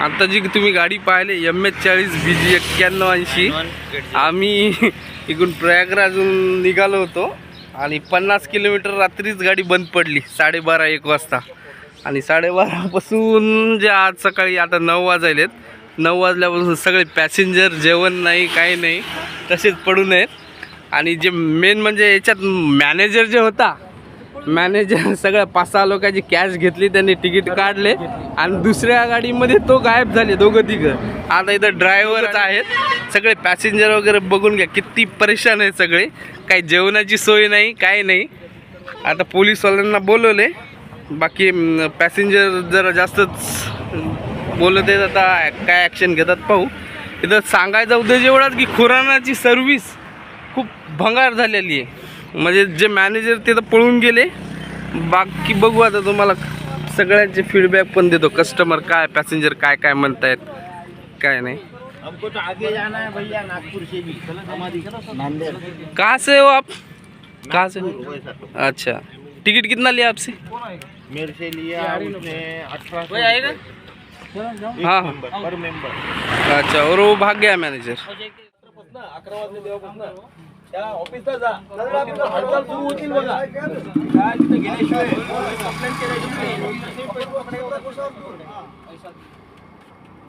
आता जी तुम्ही गाडी पाहिले एम एच चाळीस बी जी एक्क्याण्णव ऐंशी. आम्ही इकडून प्रयागराजून निघालो होतो आणि पन्नास किलोमीटर रात्रीच गाडी बंद पडली साडेबारा एक वाजता. आणि साडेबारापासून जे आज सकाळी आता नऊ वाजायलेत नऊ वाजल्यापासून सगळे पॅसेंजर जेवण नाही काही नाही तसेच पडून आहेत. आणि जे मेन म्हणजे याच्यात मॅनेजर जे होता मॅनेजर सगळ्या पाच सहा लोकांची कॅश घेतली त्यांनी तिकीट काढले आणि दुसऱ्या गाडीमध्ये तो गायब झाले दोघं तिघं. आता इथं ड्रायव्हरच आहेत. सगळे पॅसेंजर वगैरे बघून घ्या किती परेशान आहेत सगळे. काही जेवणाची सोय नाही काही नाही. आता पोलीसवाल्यांना बोलवले. बाकी पॅसेंजर जरा जास्तच बोलत आहेत. आता काय ॲक्शन घेतात पाहू. इथं सांगायचा उद्देश एवढाच की खुराणाची सर्व्हिस खूप भंगार झालेली आहे. म्हणजे जे मॅनेजर ते तर पळून गेले. बाकी बघू आता तुम्हाला सगळ्यांचे फीडबॅक पण देतो. कस्टमर काय पॅसेंजर काय काय म्हणतायत काय नाही. हमको तो आगे जाना है भैया नागपुर से भी नांदेड़ कहाँ से हो आप कहाँ से अच्छा. टिकट कितना लिया आपसे? मेरे से लिया उसने अठारह हाँ. पर मेंबर अच्छा और वो भाग गया मैनेजर ऑफिसला जा. हालचाल सुरू होतील बघा. काय तिथे गेल्याशिवाय कंप्लेंट केल्याशिवाय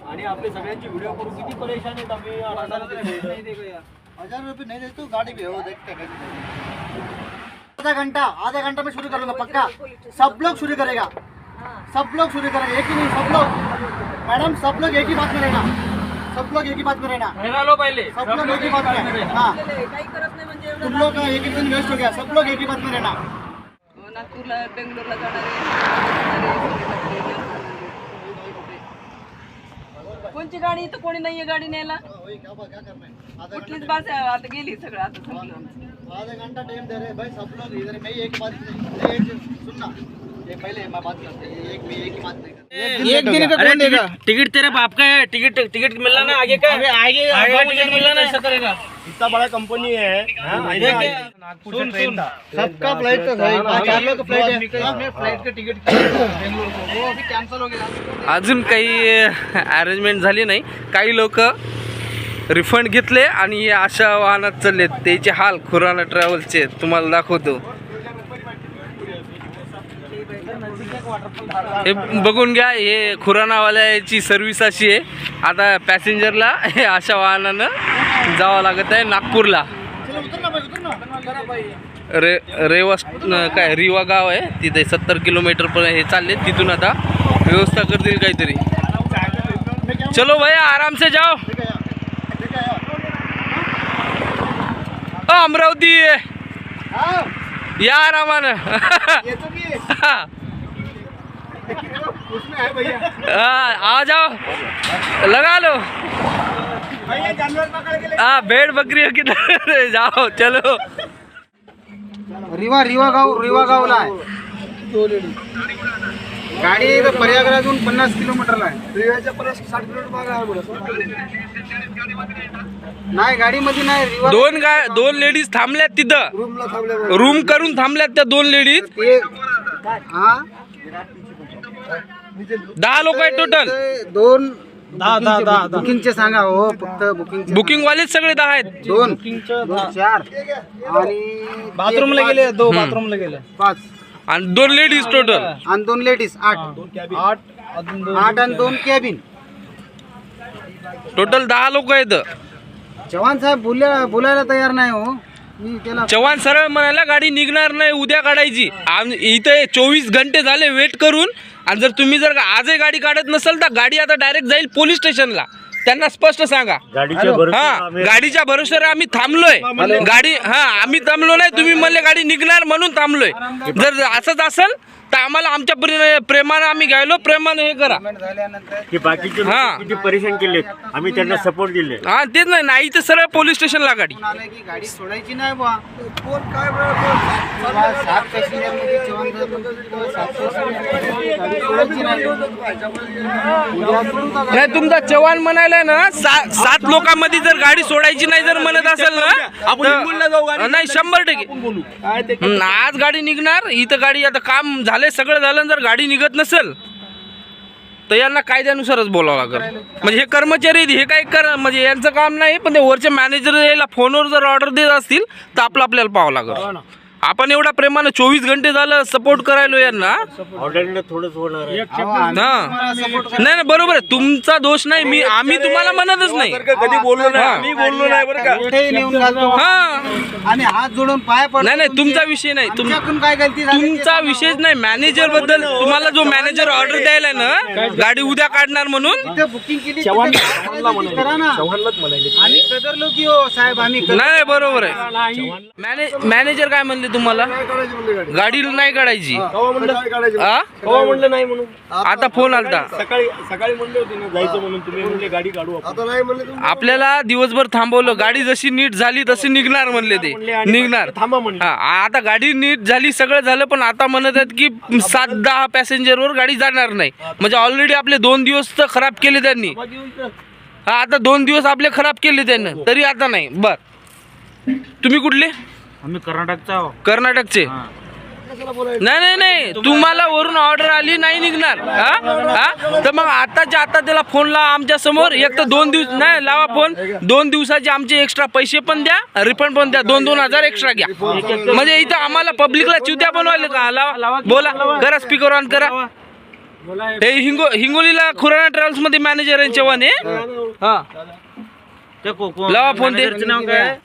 आणि आपले सगळ्यांची व्हिडिओ करू किती परेशान आहेत आम्ही हज़ार रुपये नहीं देते तो गाड़ी भी है वो देखते हैं आधा घंटा आधा घंटा में शुरू करूँगा पक्का. सब लोग शुरू करेगा. सब लोग शुरू करेगा. एक ही नहीं सब लोग मैडम सब लोग एक ही बात में रहना सब लोग एक ही बात में रहना पहले. सब लोग एक ही बात में हाँ. तुम लोग का एक ही दिन वेस्ट हो गया सब लोग एक ही बात में रहना नागपूरला बेंगलोरला जाणारे कोणची गाडी? इथं कोणी नाहीये गाडी न्यायला. कुठलीच बस आता गेली सगळं आता. आधा घंटा टाइम दे रहे हैं भाई सब लोग इधर मैं एक बात एक सुनना. ये पहले मैं बात करते हैं एक में एक ही बात नहीं करते। एक दिन का कौन देगा? टिकट तेरे बाप का है टिकट टिकट मिलना ना आगे का आगे आगे टिकट मिलना ना ऐसा करेगा इतना बड़ा कंपनी है हाँ, नागपुर से ट्रेन था। सबका फ्लाइट तो था पाँच चार लोग का फ्लाइट है। मैं फ्लाइट का टिकट बेंगलोर को। वो अभी कैंसिल हो गया। अजून काही अरेंजमेंट झाली नाही. काही लोक रिफंड घेतले आणि हे अशा वाहनात चालले त्याचे हाल खुराना ट्रॅव्हलचे तुम्हाला दाखवतो. हे बघून घ्या हे खुरानावाल्याची सर्व्हिस अशी आहे. आता पॅसेंजरला हे अशा वाहनानं जावं लागत आहे नागपूरला. रे रेवा न- काय रिवा गाव आहे. तिथे सत्तर किलोमीटर पर्यंत हे चालले तिथून आता व्यवस्था करतील काहीतरी. चलो भैया आराम से जाओ. अमरावती. हाँ. या आरामानं. है उसमें भैया आ जाओ. लगा लो. भैया जानवर पकड़ के हाँ भेड़ बकरी हो किधर जाओ चलो. रिवा रिवा गाव रिवा गावला आहे. गाडी इथं प्रयागराजहून पन्नास किलोमीटरला आहे. रिवाच्या पन्नास साठ किलोमीटर नाही गाडीमध्ये नाही रिवा दोन गाय दोन लेडीज थांबल्यात तिथं. रूमला रूम करून थांबल्यात त्या दोन लेडीज. हा? दहा लोक आहेत टोटल दोन बुकिंगचे सांगा हो फक्त बुकिंग बुकिंग वालेच सगळे दहा आहेत. दोन दोन चार. आणि बाथरूमला गेले दो बाथरूमला गेले. पाच. आणि दोन लेडीज टोटल आणि दोन लेडीज आठ. आठ अजून दोन आठ आणि दोन कॅबिन टोटल दहा लोक आहेत. जवान साहेब बोलायला तयार नाही हो. मी त्याला चव्हाण सरळ म्हणाला गाडी निघणार नाही उद्या काढायची. आम- इथे चोवीस घंटे झाले वेट करून आणि जर तुम्ही जर आजही गाडी काढत नसेल तर गाडी आता डायरेक्ट जाईल पोलीस स्टेशनला. त्यांना स्पष्ट सांगा. हा गाडीच्या भरोश्यावर आम्ही थांबलोय. गाडी हा आम्ही थांबलो नाही तुम्ही म्हणले गाडी निघणार म्हणून थांबलोय. जर असंच असेल तर आम्हाला आमच्या प्रे- प्रेमानं आम्ही घ्यायलो प्रेमानं हे करा. झाल्यानंतर की बाकीचे लोक हा. किती परेशान केले आम्ही त्यांना सपोर्ट दिले. हा तेच नाही नाही तर सरळ पोलीस स्टेशनला गाडी. की गाडी सोडायची नाही बुवा? कोण काय सात पॅसेंजरमध्ये जवान साहेब म्हणतात, सात passenger मध्ये गाडी सोडायची नाही. उद्या सोडून टाका. नाही तुमचा चव्हाण म्हणायला ना सा- सात लोकांमध्ये जर गाडी सोडायची नाही जर म्हणत असेल ना? आपण हिंगोलीला जाऊ गाडी तर- नाही शंभर टक्के. बोलू. काय ते हम्म, आज गाडी निघणार इथं गाडी आता काम झालंय सगळं झालं जर गाडी निघत नसेल तर यांना कायद्यानुसारच बोलावं लागेल. म्हणजे हे कर्मचारी आहेत, हे काही कर म्हणजे यांचं काम नाही पण ते वरचे मॅनेजर यायला फोनवर जर ऑर्डर देत असतील तर आपलं आपल्याला पाहावं लागेल. आपण एवढ्या प्रेमानं चोवीस घंटे झालं सपोर्ट करायलो यांना. ऑर्डरनं थोडंच होणार आहे. हा. नाही नाही बरोबर आहे. तुमचा दोष नाही मी आम्ही तुम्हाला म्हणतच नाही. कधी बोललो नाही हा. आम्ही बोललो नाही बरं का. कुठेही नेऊन घालतो. हा. आणि हात जोडून पाय पडतो नाही नाही तुमचा विषय नाही. तुम काय गलती झाली ते तुमचा विषयच नाही. मॅनेजरबद्दल तुम्हाला जो मॅनेजर ऑर्डर द्यायला ना गाडी उद्या काढणार म्हणून. बुकिंग केली तिथं काय गलती करा ना. आम्ही कदरलो की हो साहेब आम्ही नाही नाही, बरोबर आहे. मॅने मॅनेजर काय म्हणले तुम्हाला? गाडी. नाही काढायची? कवा म्हणलं हा? कवा म्हणलं नाही म्हणून. आता फोन आलता. सकाळी सकाळी म्हणले होते ना जायचं म्हणून तुम्ही म्हणले गाडी काढू आपण. आपल्याला दिवसभर थांबवलं. गाडी जशी नीट झाली तशी निघणार म्हणले ते. निघणार. थांबा म्हणले. हा आता गाडी नीट झाली सगळं झालं पण आता म्हणत आहेत की सात दहा पॅसेंजरवर गाडी जाणार नाही. म्हणजे ऑलरेडी आपले दोन दिवस तर खराब केले त्यांनी. हा आता दोन दिवस आपले खराब केले त्यानं. तरी आता नाही. बर. तुम्ही कुठले? आम्ही कर्नाटकचा आहो. कर्नाटकचे? नाही नाही नाही. तुम्हाला वरून ऑर्डर आली नाही निघणार. हा? हा? तर मग आताच्या आता त्याला फोन लावा आमच्यासमोर. एक तर दोन दिवस नाही लावा फोन दोन दिवसाचे आमचे एक्स्ट्रा पैसे पण द्या रिफंड पण द्या. दोन दोन हजार एक्स्ट्रा घ्या. म्हणजे इथं आम्हाला पब्लिकला चिवत्या बनवायला का? लावा. बोला. करा स्पीकर ऑन करा. हे हिंगो हिंगोलीला खुराना ट्रॅव्हल्समध्ये मॅनेजर आहे. चव्हाण हे. हा. ते को- को- लावा फोन ते. नाव काय?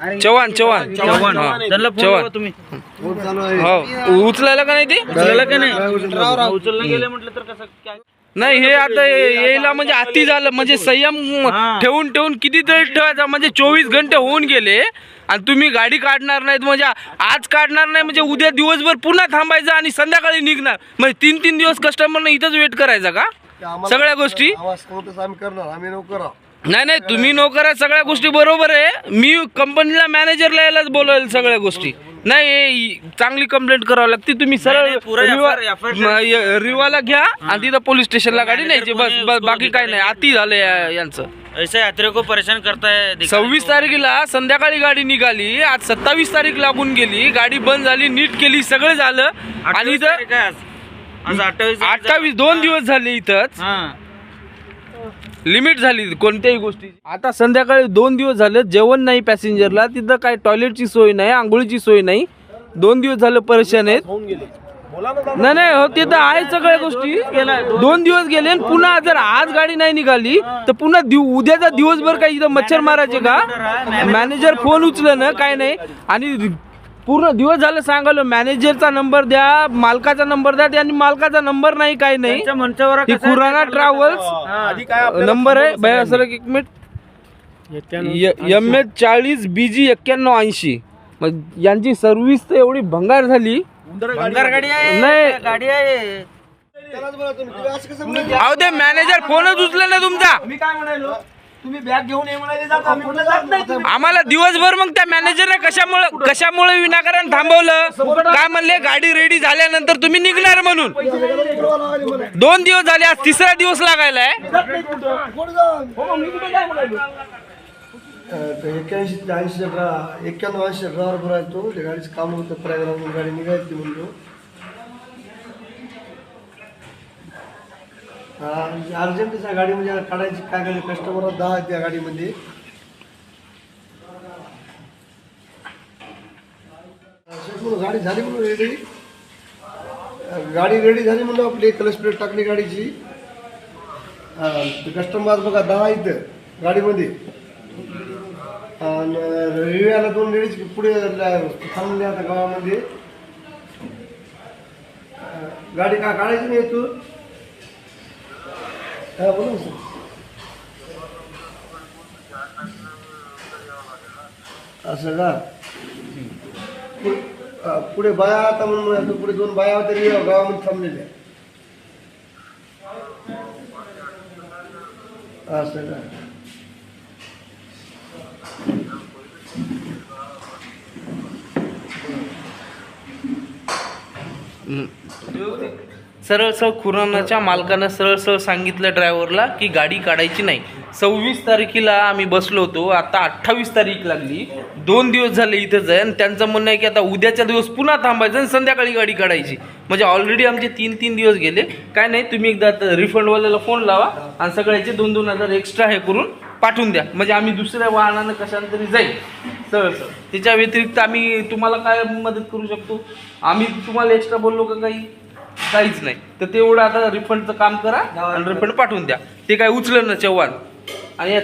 चव्हाण चव्हाण. चव्हाण हा. चव्हाण. तुम्ही. हो. उचलायला का नाही ते? उचलला का नाही? उचललं? गेलं म्हटलं तर कसं? काय? नाही हे आता यायला म्हणजे अति झालं. म्हणजे संयम. ठेवून ठेवून किती तरी ठेवायचा. म्हणजे चोवीस घंटे होऊन गेले आणि तुम्ही गाडी काढणार नाहीत. म्हणजे आज काढणार नाही. म्हणजे उद्या दिवसभर पुन्हा थांबायचं आणि संध्याकाळी निघणार. म्हणजे तीन तीन दिवस कस्टमरनं इथंच वेट करायचा का? सगळ्या गोष्टी? आम्ही करणार. आम्ही नोकर नाही नाही तुम्ही नोकर आहे सगळ्या गोष्टी बरोबर आहे. मी कंपनीला मॅनेजरला यायलाच बोलवेल सगळ्या गोष्टी. नाही चांगली कंप्लेंट करावी लागते तुम्ही सरळ रिवाला घ्या आणि तिथं पोलीस स्टेशनला गाडी न्यायची बस बस बाकी काय नाही. अति झालं यांचं. ऐसे यात्रे को परेशान करता दिखाने सव्वीस. तारखेला संध्याकाळी गाडी निघाली आज सत्तावीस तारीख लागून गेली गाडी बंद झाली नीट केली सगळं झालं. आणि अठ्ठावीस दोन दिवस झाले इथंच. हा. लिमिट झाली कोणत्याही गोष्टी. आता संध्याकाळी दोन दिवस झाले जेवण नाही पॅसेंजरला तिथं काय टॉयलेटची सोय नाही आंघोळीची सोय नाही. दोन दिवस झालं परेशान आहेत. नाही नाही हो ते तर आहे सगळ्या गोष्टी. दोन दिवस गेले आणि पुन्हा जर आज गाडी नाही निघाली तर पुन्हा दिव उद्याचा दिवसभर काही इथं मच्छर मारायचे का? मॅनेजर फोन उचलं ना काय नाही. आणि पूर्ण दिवस झालं सांगालो. मॅनेजरचा नंबर द्या मालकाचा नंबर द्या त्यांनी मालकाचा नंबर नाही काय नाही. त्यांच्या मंचावर ही कसं आहे खुराना ते ट्रॅव्हल्स आधी काय आपल्याला नंबर आहे. भैया सर एक मिनिट एम एच चाळीस बी जी एक्क्याण्णव ऐंशी. मग यांची सर्व्हिस तर एवढी भंगार झाली. भंगार गाडी आहे. नाही. गाडी आहे. अहो ते मॅनेजर फोनच उचले ना तुमचा. मी काय म्हणालो तुम्ही बॅग घेऊन ये म्हणाले जाता. आम्ही म्हटलं जात नाही तुम्ही. आम्हाला दिवसभर मग त्या मॅनेजरने कशामुळे कशामुळे विनाकारण थांबवलं? काय म्हणले? गाडी रेडी झाल्यानंतर तुम्ही निघणार म्हणून. दोन दिवस झाले आज तिसरा दिवस लागायला आहे जात नाही कुठं. हो मग मी कुठे काय म्हणालो एक्क्याऐंशी ते ऐंशी एक्क्याण्णव ऐंशी बरं आहे तो. गाडीचं काम होतं प्रयागराजून गाडी निघायची म्हणतो अर्जंटच्या गाडी म्हणजे काढायची काय गाडी कस्टमर दहा आहेत त्या गाडीमध्ये. म्हणून गाडी झाली म्हणून रेडी गाडी रेडी झाली म्हणून आपली कलश प्लेट टाकली गाडीची. कस्टमर बघा दहा इथं गाडीमध्ये. आणि रेल्वेला दोन लेडीज पुढे थांबले आता गावामध्ये. गाडी का काढायची नाही तू हा बोला ना सर. असं का? पुढे पुढे बाया आता म्हणून पुढे दोन बाया होत्या रे गावामध्ये थांबलेल्या. असं का? सरळ सरळ खुरानाच्या मालकानं सरळ सरळ सांगितलं ड्रायव्हरला की गाडी काढायची नाही. सव्वीस तारखेला आम्ही बसलो होतो. आता अठ्ठावीस तारीख लागली. दोन दिवस झाले इथंच आहे आणि त्यांचं म्हणणं आहे की आता उद्याच्या दिवस पुन्हा थांबायचं आणि संध्याकाळी गाडी काढायची. म्हणजे ऑलरेडी आमचे तीन तीन दिवस गेले. काय नाही तुम्ही एकदा रिफंडवाल्याला फोन लावा आणि सगळ्याचे दोन दोन हजार एक्स्ट्रा हे करून पाठवून द्या. म्हणजे आम्ही दुसऱ्या वाहनानं कशाने तरी जाईल. सरळ सरळ. त्याच्या व्यतिरिक्त आम्ही तुम्हाला काय मदत करू शकतो? आम्ही तुम्हाला एक्स्ट्रा बोललो का काही? काहीच नाही. तर तेवढं आता रिफंडचं काम करा आणि रिफंड पाठवून द्या. ते काय उचलं ना चव्हाण. आणि या